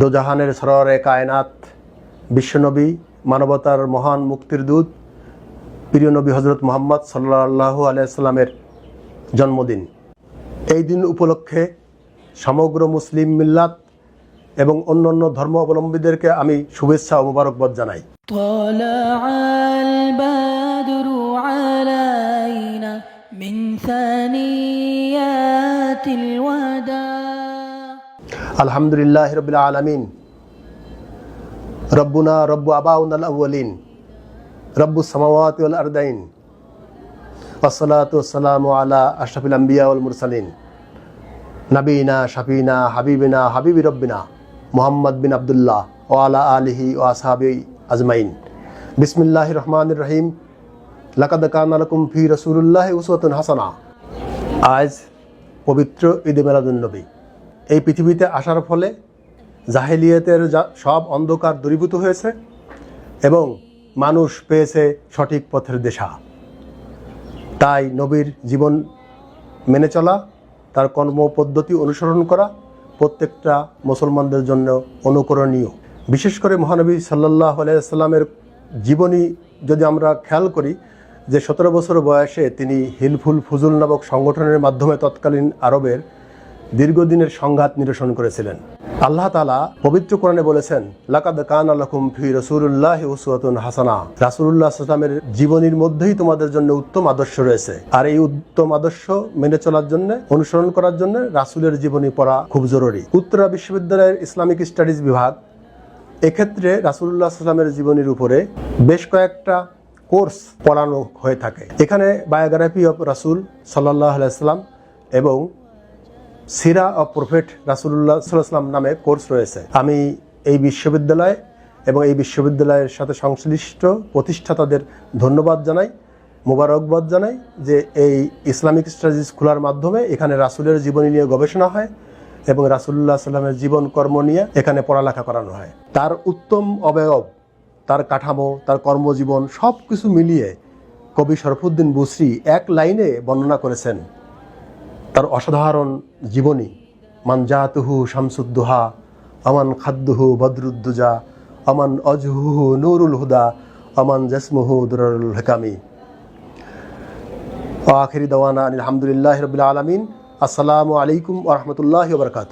দোজাহানের সররে কায়নাত বিশ্বনবী মানবতার মহান মুক্তির দূত প্রিয় নবী হজরত মোহাম্মদ সাল্লাহ আলাইসাল্লামের জন্মদিন এই দিন উপলক্ষে সমগ্র মুসলিম মিল্লাত এবং অন্যান্য ধর্ম অবলম্বীদেরকে আমি শুভেচ্ছা ও মোবারকবাদ জানাই طلع البدر علينا من ثنيات الوداع আলহামদুলিল্লাহ রবিল আলমিন। রব্বুনা রব্বু আবাউন আল আউ্লিন রব্বু সামাওয়াত আরদাইন। আসসালাতু সালামু আলা আশরাফিল আম্বিয়া ওয়াল মুরসালিন। নবীনা, শাফিনা, হাবিবিনা, হাবিবি রব্বিনা মোহাম্মদ বিন আবদুল্লাহ ও আলা আলিহি ও আসহাবি আজমাইন। বিসমিল্লাহ রহমান রহিম। লাকাদ কানা লাকুম ফি রসুল্লাহ উসওয়াতুন হাসানা। আজ পবিত্র ঈদ নবী। এই পৃথিবীতে আসার ফলে জাহেলিয়তের সব অন্ধকার দূরীভূত হয়েছে এবং মানুষ পেয়েছে সঠিক পথের দেশা। তাই নবীর জীবন মেনে চলা, তার কর্মপদ্ধতি অনুসরণ করা প্রত্যেকটা মুসলমানদের জন্য অনুকরণীয়। বিশেষ করে মহানবী সাল্লাহ আলাইসাল্লামের জীবনী যদি আমরা খেয়াল করি, যে সতেরো বছর বয়সে তিনি হিলফুল ফুজুল নামক সংগঠনের মাধ্যমে তৎকালীন আরবের দীর্ঘদিনের সংঘাত নিরসন করেছিলেন। আল্লাহ তালা পবিত্র কোরআনে বলেছেন, লাকাদ কান আলাকুম ফি রসুল্লাহ উসওয়াতুন হাসানা। রাসুল্লাহ সাল্লামের জীবনীর মধ্যেই তোমাদের জন্য উত্তম আদর্শ রয়েছে। আর এই উত্তম আদর্শ মেনে চলার জন্য, অনুসরণ করার জন্য রাসুলের জীবনী পড়া খুব জরুরি। উত্তরা বিশ্ববিদ্যালয়ের ইসলামিক স্টাডিজ বিভাগ, এক্ষেত্রে রাসুল্লাহ সাল্লামের জীবনীর উপরে বেশ কয়েকটা কোর্স পড়ানো হয়ে থাকে। এখানে বায়োগ্রাফি অফ রাসুল সাল্লাহ আলাইসাল্লাম এবং সিরা অব প্রফেট রাসুল্লাহ সাল্লাম নামে কোর্স রয়েছে। আমি এই বিশ্ববিদ্যালয় এবং এই বিশ্ববিদ্যালয়ের সাথে সংশ্লিষ্ট প্রতিষ্ঠাতাদের ধন্যবাদ জানাই, মোবারকবাদ জানাই যে এই ইসলামিক স্টাডিজ খোলার মাধ্যমে এখানে রাসুলের জীবনী নিয়ে গবেষণা হয় এবং রাসুল্লাহ সাল্লামের জীবন কর্ম নিয়ে এখানে পড়ালেখা করানো হয়। তার উত্তম অবয়ব, তার কাঠামো, তার কর্মজীবন সব কিছু মিলিয়ে কবি শরফুদ্দিন বুসরি এক লাইনে বর্ণনা করেছেন। তার অসাধারণ জীবনী মানজাতুহু শামসুদ্দোহা, আমান খাদ্দুহু বদরুদ্দুজা, আমান অজহুহু নুরুল হুদা, আমান জসমুহু দুরুল হকামি। আখিরি দাওয়ানা আলহামদুলিল্লাহ রবিল আলমিন। আসসালামু আলাইকুম আহমতুল্লাহ বরকাত